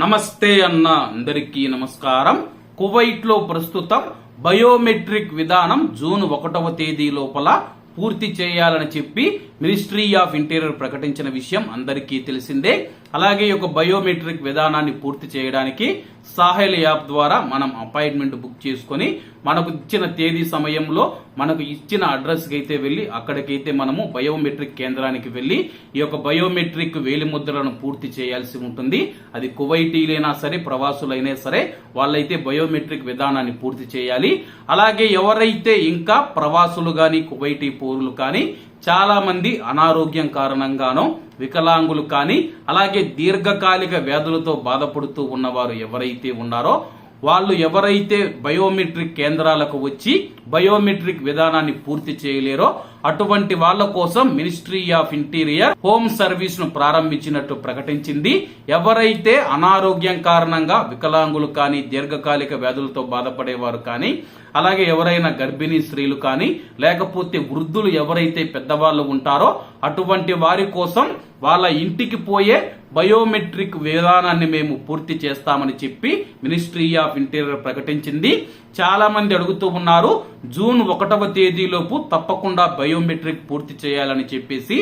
నమస్తే అన్న అందరికీ నమస్కారం. కువైట్లో ప్రస్తుతం బయోమెట్రిక్ విధానం జూన్ ఒకటవ తేదీ లోపల పూర్తి చేయాలని చెప్పి మినిస్ట్రీ ఆఫ్ ఇంటీరియర్ ప్రకటించిన విషయం అందరికీ తెలిసిందే. అలాగే ఒక బయోమెట్రిక్ విధానాన్ని పూర్తి చేయడానికి సాహెల్ యాప్ ద్వారా మనం అపాయింట్మెంట్ బుక్ చేసుకొని మనకు ఇచ్చిన తేదీ సమయంలో మనకు ఇచ్చిన అడ్రస్కి అయితే వెళ్ళి అక్కడికైతే మనము బయోమెట్రిక్ కేంద్రానికి వెళ్ళి ఈ యొక్క బయోమెట్రిక్ వేలిముద్రలను పూర్తి చేయాల్సి ఉంటుంది. అది కువైటీలైనా సరే ప్రవాసులైనా సరే వాళ్ళైతే బయోమెట్రిక్ విధానాన్ని పూర్తి చేయాలి. అలాగే ఎవరైతే ఇంకా ప్రవాసులు కానీ కువైటీ పౌరులు కానీ చాలామంది అనారోగ్యం కారణంగానో వికలాంగులు కానీ అలాగే దీర్ఘకాలిక వ్యాధులతో బాధపడుతూ ఉన్నవారు ఎవరైతే ఉన్నారో వాళ్ళు ఎవరైతే బయోమెట్రిక్ కేంద్రాలకు వచ్చి బయోమెట్రిక్ విధానాన్ని పూర్తి చేయలేరో అటువంటి వాళ్ళ కోసం మినిస్ట్రీ ఆఫ్ ఇంటీరియర్ హోమ్ సర్వీస్ను ప్రారంభించినట్టు ప్రకటించింది. ఎవరైతే అనారోగ్యం కారణంగా వికలాంగులు కానీ దీర్ఘకాలిక వ్యాధులతో బాధపడేవారు కానీ అలాగే ఎవరైనా గర్భిణీ స్త్రీలు కానీ లేకపోతే వృద్ధులు ఎవరైతే పెద్దవాళ్ళు ఉంటారో అటువంటి వారి కోసం వాళ్ళ ఇంటికి పోయే బయోమెట్రిక్ విధానాన్ని మేము పూర్తి చేస్తామని చెప్పి మినిస్ట్రీ ఆఫ్ ఇంటీరియర్ ప్రకటించింది. చాలా మంది అడుగుతూ ఉన్నారు జూన్ ఒకటవ తేదీలోపు తప్పకుండా బయోమెట్రిక్ పూర్తి చేయాలని చెప్పేసి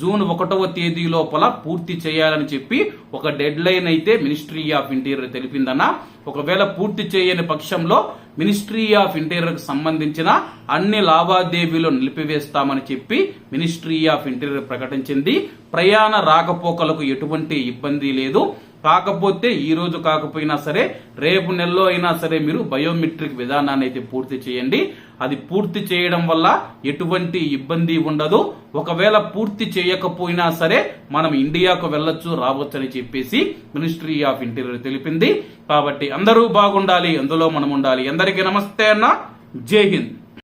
జూన్ ఒకటవ తేదీ లోపల పూర్తి చేయాలని చెప్పి ఒక డెడ్ లైన్ అయితే మినిస్ట్రీ ఆఫ్ ఇంటీరియర్ తెలిపిందన్న. ఒకవేళ పూర్తి చేయని పక్షంలో మినిస్ట్రీ ఆఫ్ ఇంటీరియర్కు సంబంధించిన అన్ని లావాదేవీలు నిలిపివేస్తామని చెప్పి మినిస్ట్రీ ఆఫ్ ఇంటీరియర్ ప్రకటించింది. ప్రయాణ రాకపోకలకు ఎటువంటి ఇబ్బంది లేదు. కాకపోతే ఈ రోజు కాకపోయినా సరే రేపు నెలలో అయినా సరే మీరు బయోమెట్రిక్ విధానాన్ని అయితే పూర్తి చేయండి. అది పూర్తి చేయడం వల్ల ఎటువంటి ఇబ్బంది ఉండదు. ఒకవేళ పూర్తి చేయకపోయినా సరే మనం ఇండియాకు వెళ్ళొచ్చు రావచ్చు అని చెప్పేసి మినిస్ట్రీ ఆఫ్ ఇంటీరియర్ తెలిపింది. కాబట్టి అందరూ బాగుండాలి అందులో మనం ఉండాలి అందరికీ నమస్తే అన్న. జై హింద్.